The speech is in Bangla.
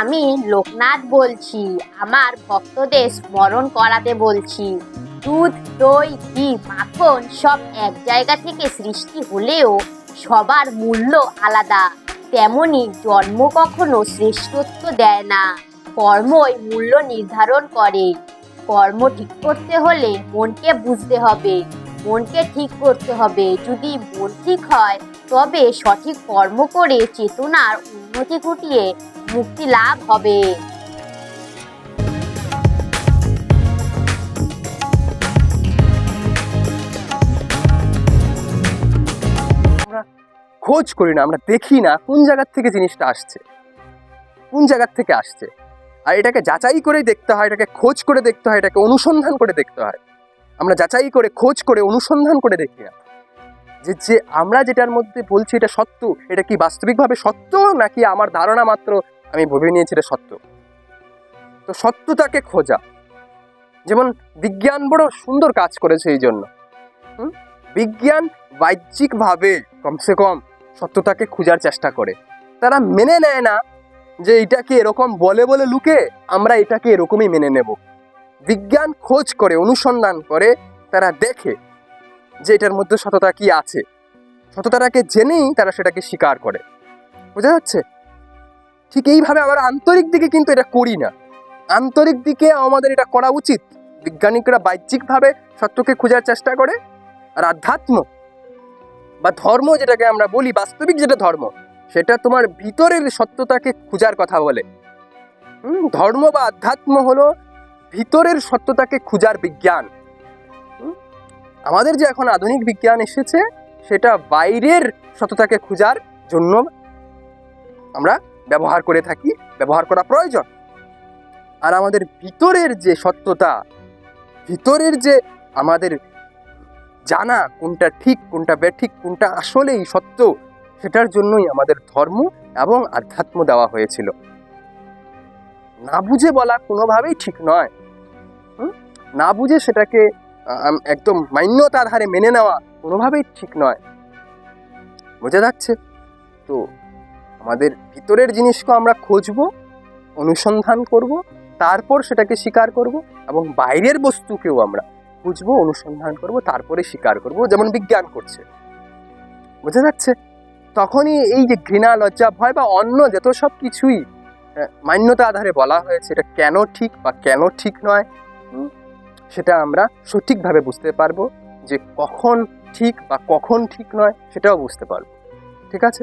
আমি লোকনাথ বলছি, আমার ভক্তদের স্মরণ করাতে বলছি। দুধ, দই, ঘি, মাখন সব এক জায়গা থেকে সৃষ্টি হলেও সবার মূল্য আলাদা। তেমনি জন্ম কখনো শ্রেষ্ঠত্ব দেয় না, কর্মই মূল্য নির্ধারণ করে। কর্ম ঠিক করতে হলে মনকে বুঝতে হবে, মনকে ঠিক করতে হবে। যদি মন ঠিক হয় তবে সঠিক কর্ম করে চেতনার উন্নতি ঘটিয়ে মুক্তি লাভ হবে। খোঁজ করি না, আমরা দেখি না কোন জায়গার থেকে জিনিসটা আসছে। কোন জায়গার থেকে আসছে? আর এটাকে যাচাই করে দেখতে হয়, এটাকে খোঁজ করে দেখতে হয়, এটাকে অনুসন্ধান করে দেখতে হয়। আমরা যাচাই করে, খোঁজ করে, অনুসন্ধান করে দেখি না। যে যে আমরা যেটার মধ্যে বলছি এটা সত্য, এটা কি বাস্তবিকভাবে সত্য নাকি আমার ধারণা মাত্র? আমি ভেবে নিয়েছি এটা সত্য। তো সত্যতাকে খোঁজা। যেমন বিজ্ঞান বড় সুন্দর কাজ করেছে এই জন্য বিজ্ঞান বাহ্যিকভাবে কমসে কম সত্যতাকে খোঁজার চেষ্টা করে। তারা মেনে নেয় না যে এটাকে এরকম বলে বলে লুকে আমরা এটাকে এরকমই মেনে নেব। বিজ্ঞান খোঁজ করে, অনুসন্ধান করে, তারা দেখে। যে এটার মধ্যে সততা কি আছে? সততাটাকে জেনেই তারা সেটাকে স্বীকার করে। বোঝা যাচ্ছে? ঠিক এইভাবে আমরা আন্তরিক দিকে কিন্তু এটা করি না। আন্তরিক দিকে আমাদের এটা করা উচিত। বিজ্ঞানিকরা বাহ্যিকভাবে সত্যকে খোঁজার চেষ্টা করে আর আধ্যাত্ম বা ধর্ম যেটাকে আমরা বলি, বাস্তবিক যেটা ধর্ম, সেটা তোমার ভিতরের সত্যতাকে খোঁজার কথা বলে। ধর্ম বা আধ্যাত্ম হলো ভিতরের সত্যতাকে খোঁজার বিজ্ঞান। আমাদের যে এখন আধুনিক বিজ্ঞান এসেছে, সেটা বাইরের সত্যতাকে খোঁজার জন্য আমরা ব্যবহার করে থাকি, ব্যবহার করা প্রয়োজন। আর আমাদের ভিতরের যে সত্যতা, ভিতরের যে আমাদের জানা কোনটা ঠিক, কোনটা বেঠিক, কোনটা আসলেই সত্য, সেটার জন্যই আমাদের ধর্ম এবং আধ্যাত্ম দেওয়া হয়েছিল। না বুঝে বলা কোনোভাবেই ঠিক নয়। না বুঝে সেটাকে একদম মান্যতা আধারে মেনে নেওয়া কোনোভাবেই ঠিক নয়। বোঝা যাচ্ছে? তো আমাদের ভিতরের জিনিসকে আমরা খুঁজবো, অনুসন্ধান করব, তারপর সেটাকে স্বীকার করব এবং বাইরের বস্তুকেও আমরা খুঁজবো, অনুসন্ধান করব, তারপরে স্বীকার করব, যেমন বিজ্ঞান করছে। বোঝা যাচ্ছে? তখনই এই যে ঘৃণা, লজ্জা, ভয় বা অন্য যত সব কিছুই মান্যতা আধারে বলা হয়েছে, এটা কেন ঠিক বা কেন ঠিক নয় সেটা আমরা সঠিকভাবে বুঝতে পারব যে কখন ঠিক বা কখন ঠিক নয়, সেটাও বুঝতে পারব। ঠিক আছে?